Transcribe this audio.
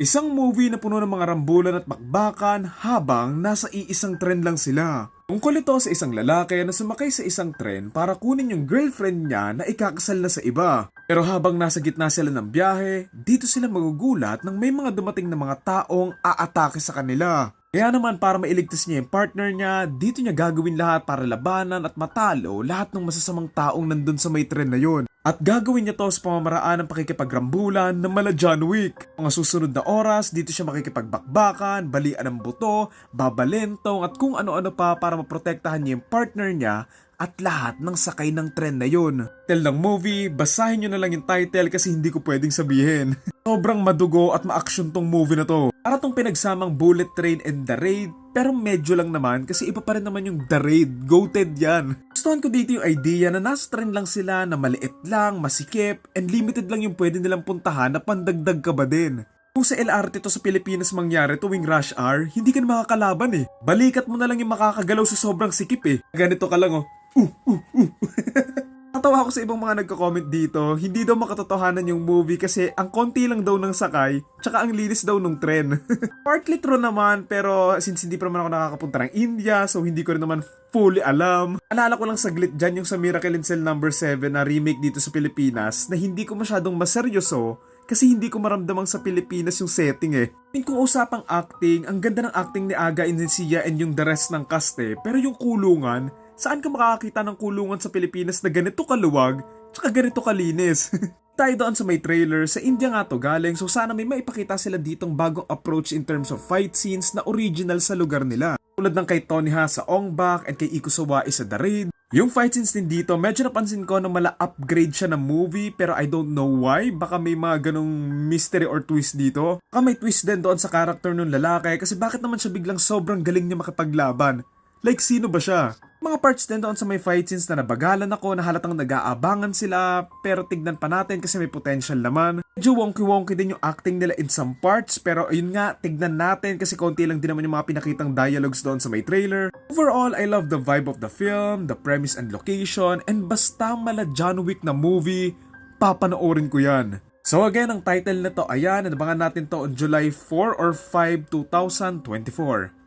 Isang movie na puno ng mga rambulan at bakbakan habang nasa iisang tren lang sila. Tungkol ito sa isang lalaki na sumakay sa isang tren para kunin yung girlfriend niya na ikakasal na sa iba. Pero habang nasa gitna sila ng biyahe, dito sila magugulat nang may mga dumating na mga taong aatake sa kanila. Kaya naman para mailigtas niya yung partner niya, dito niya gagawin lahat para labanan at matalo lahat ng masasamang taong nandun sa may tren na yon. At gagawin niya to sa pamamaraan ng pakikipagrambulan ng mala John Wick. Mga susunod na oras, dito siya makikipagbakbakan, balian ng buto, babalentong at kung ano-ano pa para maprotektahan niya yung partner niya at lahat ng sakay ng tren na yun. Title ng movie, basahin nyo na lang yung title kasi hindi ko pwedeng sabihin. Sobrang madugo at ma-action tong movie na to. Para tong pinagsamang Bullet Train and The Raid, pero medyo lang naman kasi iba pa rin naman yung The Raid. Goated yan. Gustuhan ko dito yung idea na nasa train lang sila na maliit lang, masikip, and limited lang yung pwede nilang puntahan na pandagdag ka ba din. Kung sa LRT to sa Pilipinas mangyari tuwing rush hour, hindi ka na makakalaban eh. Balikat mo na lang yung makakagalaw sa sobrang sikip eh. Ganito ka lang oh. Uh, uh, uh. Natawa ako sa ibang mga nagko-comment dito, hindi daw makatotohanan yung movie kasi ang konti lang daw ng sakay, tsaka ang linis daw ng tren. Partly true naman, pero since hindi pa naman ako nakakapunta ng India, so hindi ko rin naman fully alam. Alala ko lang saglit dyan yung sa Miracle in Cell number 7 na remake dito sa Pilipinas na hindi ko masyadong maseryoso kasi hindi ko maramdamang sa Pilipinas yung setting eh. I mean, kung usapang acting, ang ganda ng acting ni Aga Inesia and yung the rest ng cast eh, pero yung kulungan, saan ka makakakita ng kulungan sa Pilipinas na ganito kaluwag, tsaka ganito kalinis? tayo doon sa may trailer, sa India nga to galing so sana may maipakita sila ditong bagong approach in terms of fight scenes na original sa lugar nila. Tulad ng kay Tony Ha sa Ong Bak and kay Iko Sawai sa The Raid. Yung fight scenes din dito, medyo napansin ko na mala upgrade siya ng movie pero I don't know why. Baka may mga ganong mystery or twist dito. Baka may twist din doon sa character ng lalaki kasi bakit naman siya biglang sobrang galing niya makipaglaban? Like sino ba siya? Mga parts din doon sa may fight scenes na nabagalan ako na halatang nag-aabangan sila pero tignan pa natin kasi may potential naman. Medyo wonky-wonky din yung acting nila in some parts pero ayun nga, tignan natin kasi konti lang din naman yung mga pinakitang dialogues doon sa may trailer. Overall, I love the vibe of the film, the premise and location, and basta mala John Wick na movie, papanoorin ko yan. So again, ang title na to, ayan, nabangan natin to on July 4 or 5, 2024.